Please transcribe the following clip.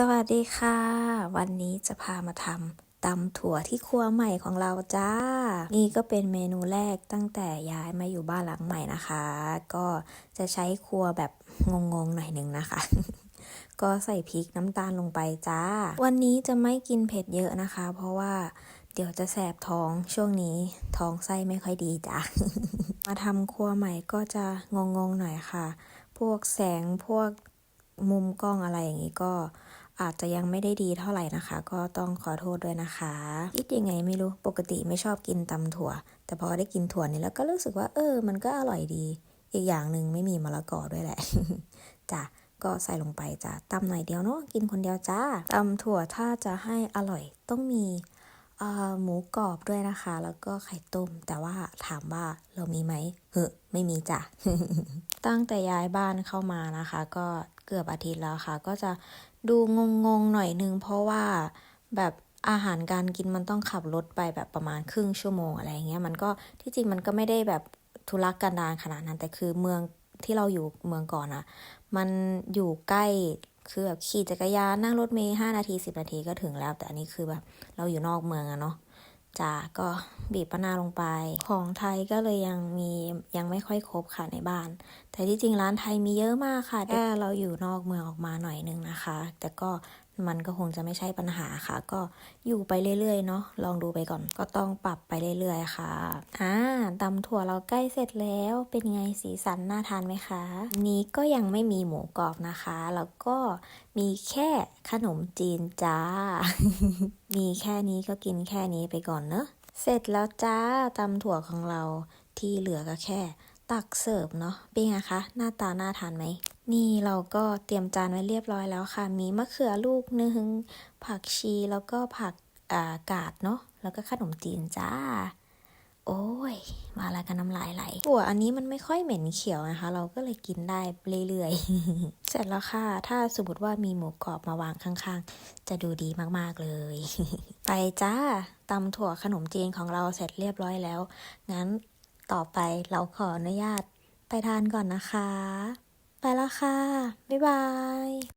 สวัสดีค่ะ วันนี้จะพามาทำตำถั่วที่ครัวใหม่ของเราจ้า นี่ก็เป็นเมนูแรกตั้งแต่ย้ายมาอยู่บ้านหลังใหม่นะคะ ก็จะใช้ครัวแบบงงๆหน่อยหนึ่งนะคะ ก็ใส่พริกน้ำตาลลงไปจ้า วันนี้จะไม่กินเผ็ดเยอะนะคะ เพราะว่าเดี๋ยวจะแสบท้องช่วงนี้ท้องไส้ไม่ค่อยดีจ้ะมาทำครัวใหม่ก็จะงงๆหน่อยค่ะ พวกแสงพวกมุมกล้องอะไรอย่างนี้ก็ อาจจะยังไม่ได้ดีเท่าไหร่นะคะ ก็ต้องขอโทษด้วยนะคะคิดยังไงไม่รู้ปกติไม่ชอบกินตำถั่ว แต่พอได้กินถั่วนี่แล้วก็รู้สึกว่า เออ มันก็อร่อยดี อีกอย่างหนึ่งไม่มีมะละกอด้วยแหละจ้ะก็ใส่ลงไปจ้ะตำหน่อยเดียวเนาะกินคนเดียวจ้าตำถั่วถ้าจะให้อร่อยต้องมี หมูกรอบด้วยนะคะ แล้วก็ไข่ต้ม แต่ว่าถามว่าเรามีไหมเฮ้ไม่มีจ้ะ ตั้งแต่ย้ายบ้านเข้ามานะคะ ก็เกือบอาทิตย์แล้วค่ะ ก็จะดูงงๆหน่อยนึง เพราะว่าแบบอาหารการกินมันต้องขับรถไปแบบประมาณครึ่งชั่วโมงอะไรเงี้ย มันก็ที่จริงมันก็ไม่ได้แบบทุรกันดารขนาดนั้น แต่คือเมืองที่เราอยู่เมืองก่อนอะมันอยู่ใกล้ คือแบบขี่จักรยานนั่งรถเมล์ห้านาทีสิบนาทีก็ถึงแล้ว แต่อันนี้คือแบบเราอยู่นอกเมืองอะเนาะจ้าก็บีบมะนาวลงไป ของไทยก็เลยยังมียังไม่ค่อยครบค่ะในบ้าน แต่ที่จริงร้านไทยมีเยอะมากค่ะ แต่เราอยู่นอกเมืองออกมาหน่อยนึงนะคะ แต่ก็ มันก็คงจะไม่ใช่ปัญหาค่ะ ก็อยู่ไปเรื่อยๆเนาะลองดูไปก่อน ก็ต้องปรับไปเรื่อยๆค่ะอ่าตำถั่วเราใกล้เสร็จแล้วเป็นไงสีสันน่าทานไหมคะ นี้ก็ยังไม่มีหมูกรอบนะคะ แล้วก็มีแค่ขนมจีนจ้า มีแค่นี้ก็กินแค่นี้ไปก่อนเนอะเสร็จแล้วจ้าตำถั่วของเราที่เหลือก็แค่ ตักเสิร์ฟเนาะเป็นไงคะ หน้าตาน่าทานไหม นี่เราก็เตรียมจานไว้เรียบร้อยแล้วค่ะ มีมะเขือลูกหนึ่งผักชีแล้วก็ผักอากาดเนาะ แล้วก็ขนมจีนจ้า โอ้ย มาแล้วกันน้ำลายไหลถั่วอันนี้มันไม่ค่อยเหม็นเขียวนะคะ เราก็เลยกินได้เรื่อยๆ เสร็จแล้วค่ะ ถ้าสมมติว่ามีหมูกรอบมาวางข้างๆ จะดูดีมากๆเลย ไปจ้าตำถั่วขนมจีนของเราเสร็จเรียบร้อยแล้ว งั้นต่อไปเราขออนุญาตไปทานก่อนนะคะ แล้วค่ะ บ๊ายบาย